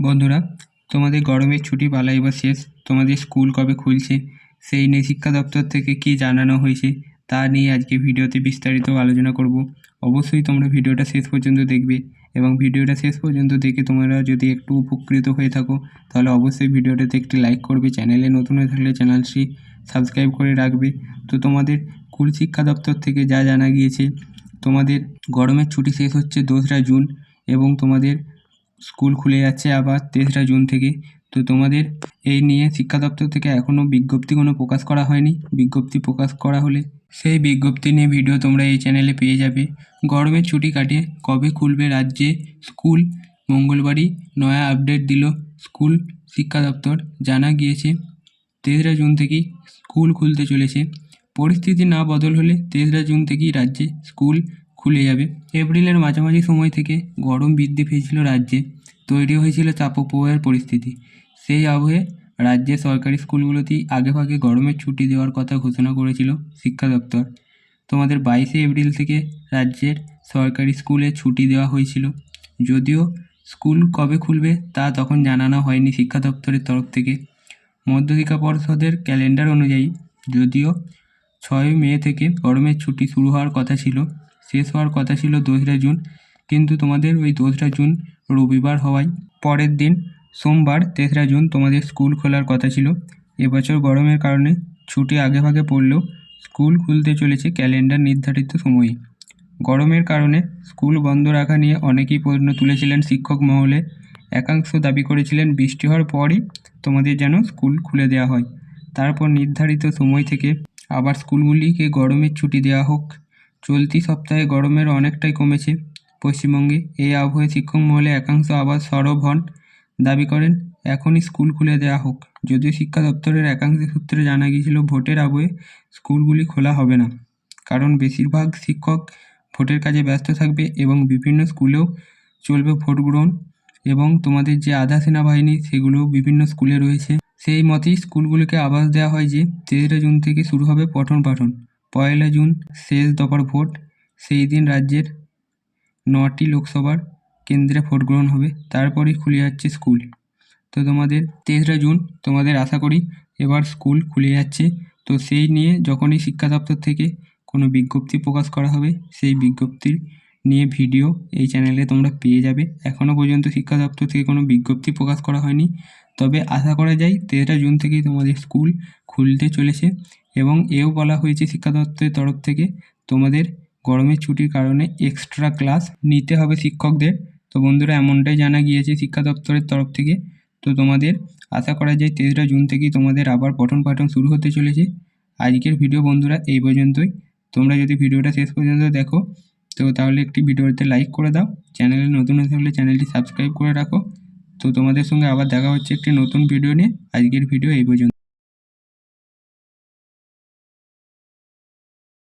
বন্ধুরা, তোমাদের গরমের ছুটি পালা এবার শেষ। তোমাদের স্কুল কবে খুলছে, সেই নিয়ে শিক্ষা দপ্তর থেকে কি জানানো হয়েছে, তা নিয়ে আজকে ভিডিওতে বিস্তারিত আলোচনা করব। অবশ্যই তোমরা ভিডিওটা শেষ পর্যন্ত দেখবে এবং ভিডিওটা শেষ পর্যন্ত দেখে তোমরা যদি একটু উপকৃত হয়ে থাকো, তাহলে অবশ্যই ভিডিওটাতে একটি লাইক করবে। চ্যানেলে নতুন হয়ে থাকলে চ্যানেলটি সাবস্ক্রাইব করে রাখবে। তো তোমাদের স্কুল শিক্ষা দপ্তর থেকে যা জানা গিয়েছে, তোমাদের গরমের ছুটি শেষ হচ্ছে দোসরা জুন এবং তোমাদের স্কুল খুলে যাচ্ছে আবার তেসরা জুন থেকে। তো তোমাদের এই নিয়ে শিক্ষা দপ্তর থেকে এখনও বিজ্ঞপ্তি কোনো প্রকাশ করা হয়নি। বিজ্ঞপ্তি প্রকাশ করা হলে সেই বিজ্ঞপ্তি নিয়ে ভিডিও তোমরা এই চ্যানেলে পেয়ে যাবে। গরমের ছুটি কাটিয়ে কবে খুলবে রাজ্যে স্কুল? মঙ্গলবারই নয়া আপডেট দিল স্কুল শিক্ষা দপ্তর। জানা গিয়েছে, তেসরা জুন থেকেই স্কুল খুলতে চলেছে। পরিস্থিতি না বদল হলে তেসরা জুন থেকেই রাজ্যে স্কুল খুলে যাবে। এপ্রিলের মাঝামাঝি সময় থেকে গরম বৃদ্ধি পেয়েছিল রাজ্যে। তৈরি হয়েছিল চাপপ্রবাহের পরিস্থিতি। সেই আবহে রাজ্যের সরকারি স্কুলগুলোতেই আগেভাগে গরমের ছুটি দেওয়ার কথা ঘোষণা করেছিল শিক্ষা দপ্তর। তোমাদের বাইশে এপ্রিল থেকে রাজ্যের সরকারি স্কুলে ছুটি দেওয়া হয়েছিল। যদিও স্কুল কবে খুলবে তা তখন জানানো হয়নি শিক্ষা দপ্তরের তরফ থেকে। মধ্যশিক্ষা পর্ষদের ক্যালেন্ডার অনুযায়ী, যদিও ছয় মে থেকে গরমের ছুটি শুরু হওয়ার কথা ছিল শেষ হওয়ার কথা ছিল দোসরা জুন, কিন্তু তোমাদের ওই দোসরা জুন রবিবার হওয়ায় পরের দিন সোমবার তেসরা জুন তোমাদের স্কুল খোলার কথা ছিল। এবছর গরমের কারণে ছুটি আগেভাগে পড়লেও স্কুল খুলতে চলেছে ক্যালেন্ডার নির্ধারিত সময়ে। গরমের কারণে স্কুল বন্ধ রাখা নিয়ে অনেকেই প্রশ্ন তুলেছিলেন শিক্ষক মহলে। একাংশ দাবি করেছিলেন বৃষ্টি হওয়ার পরই তোমাদের যেন স্কুল খুলে দেওয়া হয়। তারপর নির্ধারিত সময় থেকে আবার স্কুলগুলিকে গরমের ছুটি দেওয়া হোক। চলতি সপ্তাহে গরমের অনেকটাই কমেছে। পশ্চিমবঙ্গে এই আবহে শিক্ষক মহলে একাংশ আবার সরব হন। দাবি করেন, এখনই স্কুল খুলে দেওয়া হোক। যদিও শিক্ষা দপ্তরের একাংশ সূত্রে জানা গিয়েছিল, ভোটের আবহে স্কুলগুলি খোলা হবে না। কারণ বেশিরভাগ শিক্ষক ভোটের কাজে ব্যস্ত থাকবে এবং বিভিন্ন স্কুলেও চলবে ভোট গ্রহণ এবং তোমাদের যে আধা সেনাবাহিনী, সেগুলোও বিভিন্ন স্কুলে রয়েছে। সেই মতেই স্কুলগুলিকে আবাস দেওয়া হয় যে তেসরা জুন থেকে শুরু হবে পঠন পাঠন। পয়লা জুন, শেষ দফার ভোট। সেই দিন রাজ্যের নটি লোকসভার কেন্দ্রে ভোট গ্রহণ হবে। তারপরেই খুলে যাচ্ছে স্কুল। তো তোমাদের তেসরা জুন তোমাদের আশা করি এবার স্কুল খুলে যাচ্ছে। তো সেই নিয়ে যখনই শিক্ষা দপ্তর থেকে কোনো বিজ্ঞপ্তি প্রকাশ করা হবে, সেই বিজ্ঞপ্তির নিয়ে ভিডিও এই চ্যানেলে তোমরা পেয়ে যাবে। এখনও পর্যন্ত শিক্ষা দপ্তর থেকে কোনো বিজ্ঞপ্তি প্রকাশ করা হয়নি। তবে আশা করা যায় তেসরা জুন থেকেই তোমাদের স্কুল খুলতে চলেছে। এবং এও বলা হয়েছে শিক্ষা দপ্তরের তরফ থেকে, তোমাদের গরমের ছুটির কারণে এক্সট্রা ক্লাস নিতে হবে শিক্ষকদের। তো বন্ধুরা, এমনটাই জানা গিয়েছে শিক্ষা দপ্তরের তরফ থেকে। তো তোমাদের আশা করা যায় তেসরা জুন থেকেই তোমাদের আবার পঠন পাঠন শুরু হতে চলেছে। আজকের ভিডিও বন্ধুরা, এই পর্যন্তই। তোমরা যদি ভিডিওটা শেষ পর্যন্ত দেখো, তো তাহলে একটি ভিডিওতে লাইক করে দাও। চ্যানেলে নতুন হয়ে থাকলে চ্যানেলটি সাবস্ক্রাইব করে রাখো। তো তোমাদের সঙ্গে আবার দেখা হচ্ছে একটি নতুন ভিডিও নিয়ে। আজকের ভিডিও এই পর্যন্ত